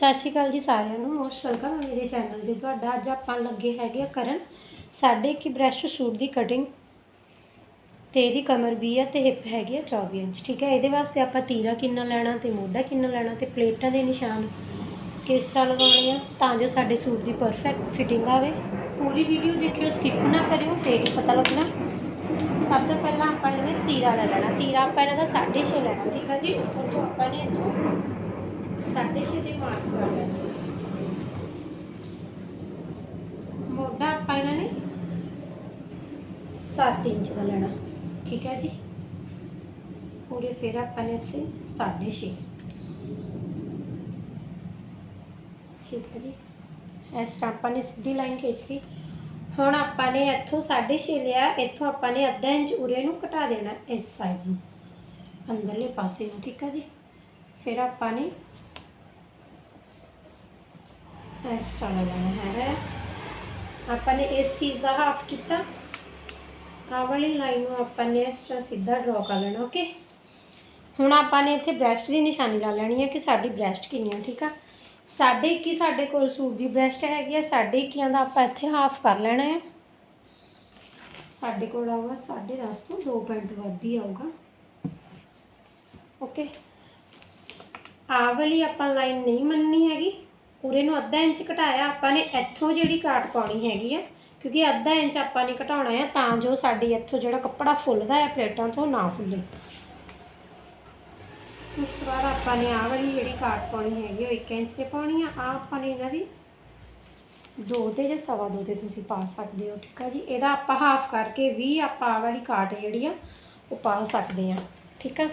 ਸਤਿ ਸ਼੍ਰੀ ਅਕਾਲ ਜੀ ਸਾਰਿਆਂ ਨੂੰ ਮੋਸਟ ਵੈਲਕਮ ਮੇਰੇ ਚੈਨਲ ਤੇ ਤੁਹਾਡਾ ਅੱਜ ਆਪਾਂ ਲੱਗੇ ਹੈਗੇ ਆ ਕਰਨ। ਸਾਡੇ ਕੀ ਬ੍ਰੈਸਟ ਸੂਟ ਦੀ ਕਟਿੰਗ ਤੇ ਇਹਦੀ ਕਮਰ ਵੀ ਆ ਤੇ ਹਿੱਪ ਹੈਗੀ ਆ 24 ਇੰਚ, ਠੀਕ ਹੈ ਇਹਦੇ ਵਾਸਤੇ ਆਪਾਂ ਤੀਰਾ ਕਿੰਨਾ ਲੈਣਾ ਤੇ ਮੋਢਾ ਕਿੰਨਾ ਲੈਣਾ ਤੇ ਪਲੇਟਾਂ ਦੇ ਨਿਸ਼ਾਨ ਕਿਸ ਤਰ੍ਹਾਂ ਲਗਾਉਣੇ ਆ ਤਾਂ ਜੋ ਸਾਡੇ ਸੂਟ ਦੀ ਪਰਫੈਕਟ ਫਿਟਿੰਗ ਆਵੇ। ਪੂਰੀ ਵੀਡੀਓ ਦੇਖਿਓ ਸਕਿਪ ਨਾ ਕਰਿਓ ਫੇਰ ਹੀ ਪਤਾ ਲੱਗਣਾ। ਸਭ ਤੋਂ ਪਹਿਲਾਂ ਆਪਾਂ ਇਹਨੇ ਤੀਰਾ ਲੈ ਲੈਣਾ। ਤੀਰਾ ਆਪਾਂ ਇਹਨਾਂ ਦਾ 6.5 ਲੈਣਾ, ਠੀਕ ਹੈ ਜੀ? ਉੱਪਰ ਤੋਂ ਆਪਾਂ ਨੇ ਇੱਥੋਂ ਸਾਢੇ ਛੇ ਦੇ ਮਾਰਕ ਕਰ ਲੈਣਾ ਮੋਢਾ ਆਪਾਂ ਇਹਨਾਂ ਨੇ 7 ਇੰਚ ਦਾ ਲੈਣਾ। ਠੀਕ ਹੈ ਜੀ। ਪੂਰੇ ਫਿਰ ਆਪਾਂ ਨੇ ਇੱਥੇ ਸਾਢੇ ਛੇ। ਠੀਕ ਹੈ ਜੀ। ਇਸ ਤਰ੍ਹਾਂ ਆਪਾਂ ਨੇ ਸਿੱਧੀ ਲਾਈਨ ਖਿੱਚੀ ਹੁਣ ਆਪਾਂ ਨੇ ਇੱਥੋਂ ਸਾਢੇ ਛੇ ਲਿਆ ਇੱਥੋਂ ਆਪਾਂ ਨੇ ਅੱਧਾ ਇੰਚ ਉਰੇ ਨੂੰ ਘਟਾ ਦੇਣਾ ਇਸ ਸਾਈਡ ਨੂੰ। ਅੰਦਰਲੇ ਪਾਸੇ ਨੂੰ ਠੀਕ ਹੈ ਜੀ। ਫਿਰ ਆਪਾਂ ਨੇ ਇਸ ਤਰ੍ਹਾਂ ਲੈਣਾ ਹੈਗਾ। ਆਪਾਂ ਨੇ ਇਸ ਚੀਜ਼ ਦਾ ਹਾਫ ਕੀਤਾ। ਆਹ ਵਾਲੀ ਲਾਈਨ ਨੂੰ ਆਪਾਂ ਨੇ ਇਸ ਤਰ੍ਹਾਂ ਸਿੱਧਾ ਡਰਾ ਕਰ ਲੈਣਾ ਓਕੇ ਹੁਣ ਆਪਾਂ ਨੇ ਇੱਥੇ ਬ੍ਰੈਸਟ ਦੀ ਨਿਸ਼ਾਨੀ ਲਾ ਲੈਣੀ ਹੈ ਕਿ ਸਾਡੀ ਬ੍ਰੈਸਟ ਕਿੰਨੀ ਹੈ ਠੀਕ ਆ? ਸਾਢੇ 21 ਸਾਡੇ ਕੋਲ ਸੂਟ ਦੀ ਬ੍ਰੈਸਟ ਹੈਗੀ ਆ ਸਾਢੇ 21 ਦਾ ਆਪਾਂ ਇੱਥੇ ਹਾਫ ਕਰ ਲੈਣਾ ਹੈ। ਸਾਡੇ ਕੋਲ ਆਊਗਾ 10.5 ਤੋਂ 2 ਪੁਆਇੰਟ ਵੱਧ ਹੀ ਆਊਗਾ। ਓਕੇ ਆਹ ਵਾਲੀ ਆਪਾਂ ਲਾਈਨ ਨਹੀਂ ਮੰਨਣੀ ਹੈਗੀ। ਉਰੇ ਨੂੰ ਅੱਧਾ ਇੰਚ ਘਟਾਇਆ, ਆਪਾਂ ਨੇ ਇੱਥੋਂ ਜਿਹੜੀ ਕਾਟ ਪਾਉਣੀ ਹੈਗੀ ਆ, ਕਿਉਂਕਿ ਅੱਧਾ ਇੰਚ ਆਪਾਂ ਨੇ ਘਟਾਉਣਾ ਹੈ ਤਾਂ ਜੋ ਸਾਡੀ ਇੱਥੋਂ ਜਿਹੜਾ ਕੱਪੜਾ ਫੁੱਲਦਾ ਹੈ ਪਲੇਟਾਂ ਤੋਂ ਨਾ ਫੁੱਲੇ। ਉਸ ਤੋਂ ਬਾਅਦ ਆਪਾਂ ਨੇ ਆਹ ਵਾਲੀ ਜਿਹੜੀ ਕਾਟ ਪਾਉਣੀ ਹੈਗੀ ਉਹ 1 ਇੰਚ ਤੇ ਪਾਉਣੀ ਆ। ਆ ਆਪਾਂ ਨੇ ਇਹਨਾਂ ਦੀ ਦੋ ਤੇ ਜਾਂ ਸਵਾ ਦੋ ਤੇ ਤੁਸੀਂ ਪਾ ਸਕਦੇ ਹੋ, ਠੀਕ ਆ ਜੀ? ਇਹਦਾ ਆਪਾਂ ਹਾਫ ਕਰਕੇ ਵੀ ਆਪਾਂ ਆਹ ਵਾਲੀ ਕਾਟ ਜਿਹੜੀ ਆ, ਉਹ ਪਾ ਸਕਦੇ ਆ, ਠੀਕ ਆ?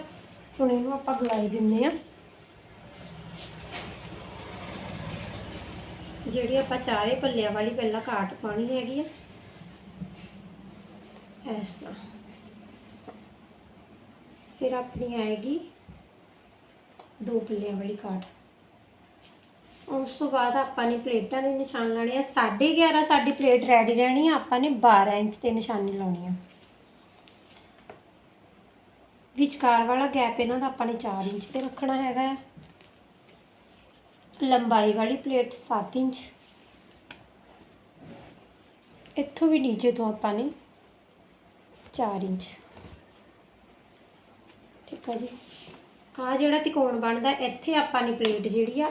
ਹੁਣ ਇਹਨੂੰ ਆਪਾਂ ਗਲਾਈ ਦਿੰਦੇ ਆ। ਜਿਹੜੀ ਆਪਾਂ ਚਾਰੇ ਪੱਲਿਆਂ ਵਾਲੀ ਪਹਿਲਾਂ ਕਾਟ ਪਾਣੀ ਹੈਗੀ ਆ। ਇਸ ਤਰ੍ਹਾਂ। ਫਿਰ ਆਪਣੀ ਆਏਗੀ ਦੋ ਪੱਲਿਆਂ ਵਾਲੀ ਕਾਟ। ਉਸ ਤੋਂ ਬਾਅਦ ਆਪਾਂ ਨੇ ਪਲੇਟਾਂ ਦੇ ਨਿਸ਼ਾਨ ਲਾਣੇ ਆ। 11.5 ਸਾਡੀ ਪਲੇਟ ਰੈਡੀ ਰਹਿਣੀ ਆ। ਆਪਾਂ ਨੇ 12 ਇੰਚ ਤੇ ਨਿਸ਼ਾਨੀ ਲਾਉਣੀ ਆ। ਵਿਚਕਾਰ ਵਾਲਾ ਗੈਪ ਇਹਨਾਂ ਦਾ ਆਪਾਂ ਨੇ 4 ਇੰਚ ਤੇ ਰੱਖਣਾ ਹੈਗਾ ਆ। ਲੰਬਾਈ ਵਾਲੀ ਪਲੇਟ 7 ਇੰਚ। ਇੱਥੋਂ ਵੀ ਨੀਚੇ ਤੋਂ ਆਪਾਂ ਨੇ 4 ਇੰਚ। ਠੀਕ ਆ ਜੀ। ਆ ਜਿਹੜਾ ਤਿਕੋਣ ਬਣਦਾ, ਇੱਥੇ ਆਪਾਂ ਨੇ ਪਲੇਟ ਜਿਹੜੀ ਆ,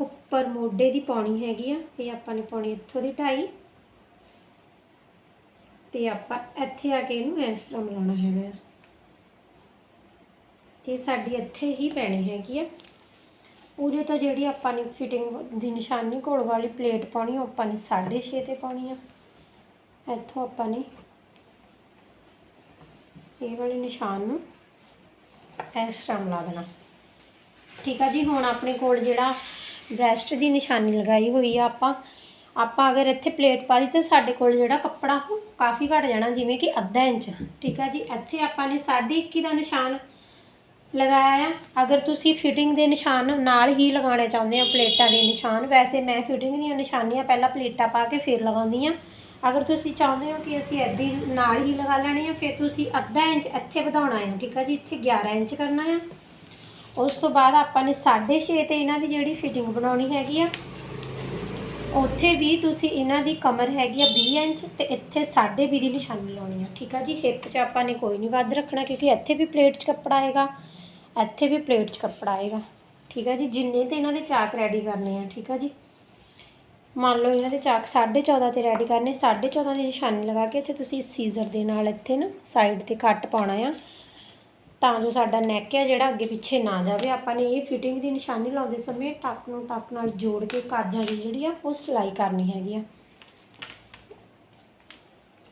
ਉੱਪਰ ਮੋਢੇ ਦੀ ਪਾਉਣੀ ਹੈਗੀ ਆ। ਇਹ ਆਪਾਂ ਨੇ ਪਾਉਣੀ ਇੱਥੋਂ ਦੀ ਢਾਈ। ਤੇ ਆਪਾਂ ਇੱਥੇ ਆ ਕੇ ਇਹਨੂੰ ਇਸ ਤਰ੍ਹਾਂ ਮਿਲਾਉਣਾ ਹੈਗਾ ਆ। ਇਹ ਸਾਡੀ ਇੱਥੇ ਹੀ ਪੈਣੀ ਹੈਗੀ ਆ। ਉਹਦੇ ਤੋਂ ਜਿਹੜੀ ਆਪਾਂ ਨੇ ਫਿਟਿੰਗ ਦੀ ਨਿਸ਼ਾਨੀ ਘੋੜ ਵਾਲੀ ਪਲੇਟ ਪਾਉਣੀ, ਉਹ ਆਪਾਂ ਨੇ 6.5 ਤੇ ਪਾਉਣੀ ਆ। ਇੱਥੋਂ ਆਪਾਂ ਨੇ ਇਹ ਵਾਲੇ ਨਿਸ਼ਾਨ ਨੂੰ ਇਸ ਤਰ੍ਹਾਂ ਲਾ ਦੇਣਾ। ਠੀਕ ਆ ਜੀ, ਹੁਣ ਆਪਣੇ ਕੋਲ ਜਿਹੜਾ ਬ੍ਰੈਸਟ ਦੀ ਨਿਸ਼ਾਨੀ ਲਗਾਈ ਹੋਈ ਆ ਆਪਾਂ ਆਪਾਂ ਅਗਰ ਇੱਥੇ ਪਲੇਟ ਪਾ ਦੀ ਤਾਂ ਸਾਡੇ ਕੋਲ ਜਿਹੜਾ ਕੱਪੜਾ ਉਹ ਕਾਫੀ ਘਟ ਜਾਣਾ, ਜਿਵੇਂ ਕਿ ਅੱਧਾ ਇੰਚ। ਠੀਕ ਆ ਜੀ, ਇੱਥੇ ਆਪਾਂ ਨੇ 21.5 ਦਾ ਨਿਸ਼ਾਨ ਲਗਾਇਆ ਆ। ਅਗਰ ਤੁਸੀਂ ਫਿਟਿੰਗ ਦੇ ਨਿਸ਼ਾਨ ਨਾਲ ਹੀ ਲਗਾਉਣੇ ਚਾਹੁੰਦੇ ਹੋ, ਪਲੇਟਾਂ ਦੇ ਨਿਸ਼ਾਨ, ਵੈਸੇ ਮੈਂ ਫਿਟਿੰਗ ਦੀਆਂ ਨਿਸ਼ਾਨੀਆਂ ਪਹਿਲਾਂ ਪਲੇਟਾਂ ਪਾ ਕੇ ਫਿਰ ਲਗਾਉਂਦੀ ਆ ਅਗਰ ਤੁਸੀਂ ਚਾਹੁੰਦੇ ਹੋ ਕਿ ਅਸੀਂ ਇੱਦਾਂ ਨਾਲ ਹੀ ਲਗਾ ਲੈਣੀ ਆ, ਫਿਰ ਤੁਸੀਂ ਅੱਧਾ ਇੰਚ ਇੱਥੇ ਵਧਾਉਣਾ ਆ, ਠੀਕ ਆ ਜੀ? ਇੱਥੇ 11 ਇੰਚ ਕਰਨਾ ਆ। ਉਸ ਤੋਂ ਬਾਅਦ ਆਪਾਂ ਨੇ 6.5 ਤੇ ਇਹਨਾਂ ਦੀ ਜਿਹੜੀ ਫਿਟਿੰਗ ਬਣਾਉਣੀ ਹੈਗੀ ਆ, ਉੱਥੇ ਵੀ ਤੁਸੀਂ ਇਹਨਾਂ ਦੀ ਕਮਰ ਹੈਗੀ ਆ 20 ਇੰਚ ਤੇ ਇੱਥੇ 2.5 ਦੀ ਨਿਸ਼ਾਨੀ ਲਾਉਣੀ ਆ, ਠੀਕ ਆ ਜੀ? ਹਿੱਪ 'ਚ ਆਪਾਂ ਨੇ ਕੋਈ ਨਹੀਂ ਵੱਧ ਰੱਖਣਾ, ਕਿਉਂਕਿ ਇੱਥੇ ਵੀ ਪਲੇਟ 'ਚ ਕੱਪੜਾ ਹੈਗਾ। ਇੱਥੇ ਵੀ ਪਲੇਟ 'ਚ ਕੱਪੜਾ ਆਏਗਾ। ਠੀਕ ਆ ਜੀ, ਜਿੰਨੇ ਤੇ ਇਹਨਾਂ ਦੇ ਚਾਕ ਰੈਡੀ ਕਰਨੇ ਆ, ਠੀਕ ਆ ਜੀ। ਮੰਨ ਲਓ ਇਹਨਾਂ ਦੇ ਚਾਕ 14.5 ਤੇ ਰੈਡੀ ਕਰਨੇ 14.5 ਦੀ ਨਿਸ਼ਾਨੀ ਲਗਾ ਕੇ ਇੱਥੇ ਤੁਸੀਂ ਸੀਜ਼ਰ ਦੇ ਨਾਲ ਇੱਥੇ ਨਾ ਸਾਈਡ ਤੇ ਕੱਟ ਪਾਉਣਾ ਆ। ਤਾਂ ਜੋ ਸਾਡਾ ਨੈਕ ਹੈ ਜਿਹੜਾ ਅੱਗੇ ਪਿੱਛੇ ਨਾ ਜਾਵੇ। ਆਪਾਂ ਨੇ ਇਹ ਫਿਟਿੰਗ ਦੀ ਨਿਸ਼ਾਨੀ ਲਾਉਂਦੇ ਸਮੇਂ ਟੱਕ ਨੂੰ ਟੱਕ ਨਾਲ ਜੋੜ ਕੇ ਕਾਜਾਂ ਦੀ ਜਿਹੜੀ ਆ, ਉਹ ਸਿਲਾਈ ਕਰਨੀ ਹੈਗੀ ਆ।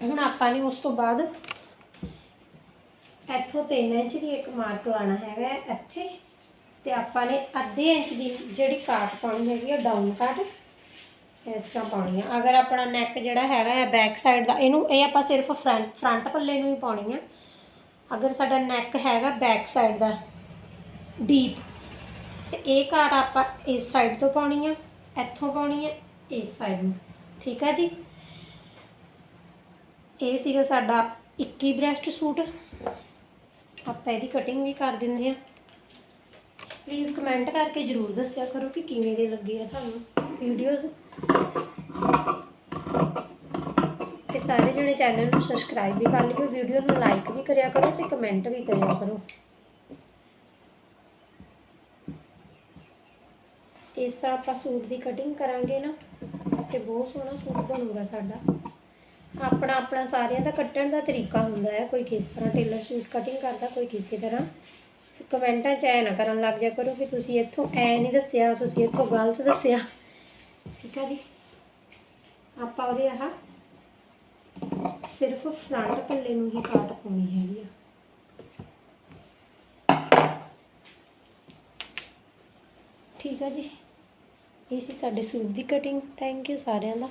ਹੁਣ ਆਪਾਂ ਨੇ ਉਸ ਤੋਂ ਬਾਅਦ ਇੱਥੋਂ 3 ਇੰਚ ਦੀ ਇੱਕ ਮਾਰਕ ਲਾਣਾ ਹੈਗਾ ਇੱਥੇ। ਤੇ ਆਪਾਂ ਨੇ ਅੱਧੇ ਇੰਚ ਦੀ ਜਿਹੜੀ ਕਾਟ ਪਾਉਣੀ ਹੈਗੀ ਆ ਡਾਊਨ ਕਾਟ ਇਸ ਤਰ੍ਹਾਂ ਪਾਉਣੀ ਆ। ਅਗਰ ਆਪਣਾ ਨੈਕ ਜਿਹੜਾ ਹੈਗਾ ਹੈ ਬੈਕ ਸਾਈਡ ਦਾ, ਇਹਨੂੰ, ਇਹ ਆਪਾਂ ਸਿਰਫ ਫਰੰਟ ਫਰੰਟ ਪੱਲੇ ਨੂੰ ਹੀ ਪਾਉਣੀ ਆ। ਅਗਰ ਸਾਡਾ ਨੈਕ ਹੈਗਾ ਬੈਕ ਸਾਈਡ ਦਾ ਡੀਪ ਤੇ ਇਹ ਕਾਟ ਆਪਾਂ ਇਸ ਸਾਈਡ ਤੋਂ ਪਾਉਣੀ ਆ, ਇੱਥੋਂ ਪਾਉਣੀ ਆ, ਇਸ ਸਾਈਡ ਨੂੰ। ਠੀਕ ਆ ਜੀ? ਇਹ ਸੀਗਾ ਸਾਡਾ 21 ਬ੍ਰੈਸਟ ਸੂਟ। ਆਪਾਂ ਇਹਦੀ ਕਟਿੰਗ ਵੀ ਕਰ ਦਿੰਦੇ ਆ ਪਲੀਜ਼ ਕਮੈਂਟ ਕਰਕੇ ਜਰੂਰ ਦੱਸਿਆ ਕਰੋ ਕਿ ਕਿਵੇਂ ਦੇ ਲੱਗੇ ਆ ਤੁਹਾਨੂੰ ਵੀਡੀਓਜ਼ ਤੇ ਸਾਰੇ ਜਣੇ ਚੈਨਲ ਨੂੰ ਸਬਸਕ੍ਰਾਈਬ ਵੀ ਕਰ ਲਿਓ ਵੀਡੀਓ ਨੂੰ ਲਾਈਕ ਵੀ ਕਰਿਆ ਕਰੋ ਤੇ ਕਮੈਂਟ ਵੀ ਕਰਿਆ ਕਰੋ। ਇਸ ਤਰ੍ਹਾਂ ਆਪਾਂ ਸੂਟ ਦੀ ਕਟਿੰਗ ਕਰਾਂਗੇ ਨਾ, ਤੇ ਬਹੁਤ ਸੋਹਣਾ ਸੂਟ ਬਣੂਗਾ ਸਾਡਾ। ਆਪਣਾ ਆਪਣਾ ਸਾਰਿਆਂ ਦਾ ਕੱਟਣ ਦਾ ਤਰੀਕਾ ਹੁੰਦਾ ਹੈ। ਕੋਈ ਕਿਸ ਤਰ੍ਹਾਂ ਟੇਲਰ ਸੂਟ ਕਟਿੰਗ ਕਰਦਾ, ਕੋਈ ਕਿਸੇ ਤਰ੍ਹਾਂ। ਕਮੈਂਟਾਂ 'ਚ ਐ ਨਾ ਕਰਨ ਲੱਗ ਜਾ ਕਰੋ ਕਿ ਤੁਸੀਂ ਇੱਥੋਂ ਐ ਨਹੀਂ ਦੱਸਿਆ, ਤੁਸੀਂ ਇੱਥੋਂ ਗਲਤ ਦੱਸਿਆ। ਠੀਕ ਹੈ ਜੀ? ਆਪਾਂ ਉਹਦੇ ਆਹ ਸਿਰਫ ਫਰੰਟ ਪੱਲੇ ਨੂੰ ਹੀ ਕਾਟ ਪਾਉਣੀ ਹੈਗੀ ਆ। ਠੀਕ ਆ ਜੀ? ਇਹ ਸੀ ਸਾਡੇ ਸੂਟ ਦੀ ਕਟਿੰਗ ਥੈਂਕ ਯੂ ਸਾਰਿਆਂ ਦਾ।